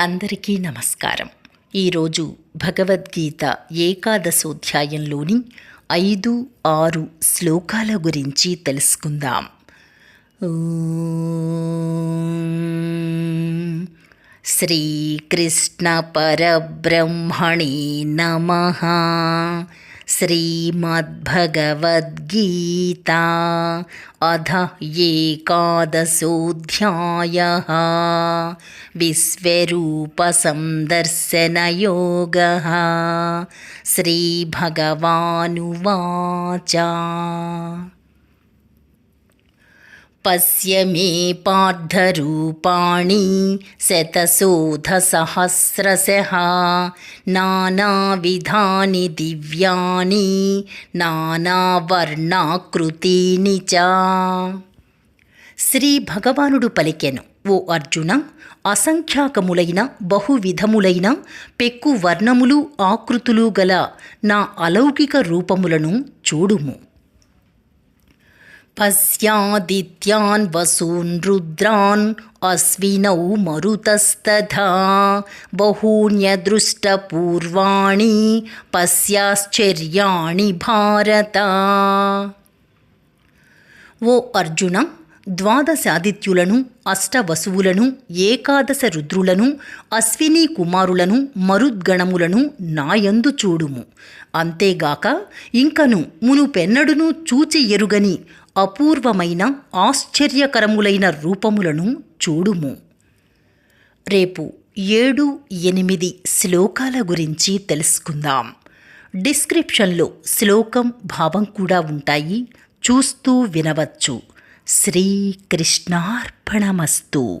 అందరికీ నమస్కారం. ఈరోజు భగవద్గీత ఏకాదశోధ్యాయంలోని ఐదు ఆరు శ్లోకాల గురించి తెలుసుకుందాం. శ్రీకృష్ణ పరబ్రహ్మణే నమ. श्रीमद्भगवद्गीता। अध एकादशोऽध्यायः। विश्वरूपसन्दर्शनयोगः। श्रीभगवानुवाच पश्य मे पार्थरूपाणि शतशोधसहस्रशः नानाविधानि दिव्यानि నానావర్ణాకృతీని చ శ్రీ భగవానుడు పలికెను ఓ అర్జున అసంఖ్యాకములైన బహువిధములైన పెక్కు వర్ణములు ఆకృతులు గల నా అలౌకిక రూపములను చూడుము పశ్యాదిత్యాన్ వసూన్ రుద్రాన్ అశ్వినౌ మరుతస్తథా బహూన్యదృష్టపూర్వాణి పశ్యాశ్చర్యాణి భారత ఓ అర్జున ద్వాదశాదిత్యులను అష్టవసువులను ఏకాదశ రుద్రులను అశ్విని కుమారులను మరుద్గణములను నాయందు చూడుము. అంతేగాక ఇంకను మునుపెన్నడును చూచి ఎరుగని అపూర్వమైన ఆశ్చర్యకరములైన రూపములను చూడుము. రేపు ఏడు ఎనిమిది శ్లోకాల గురించి తెలుసుకుందాం. డిస్క్రిప్షన్లో శ్లోకం భావం కూడా ఉంటాయి. చూస్తూ వినవచ్చు. శ్రీకృష్ణార్పణమస్తు.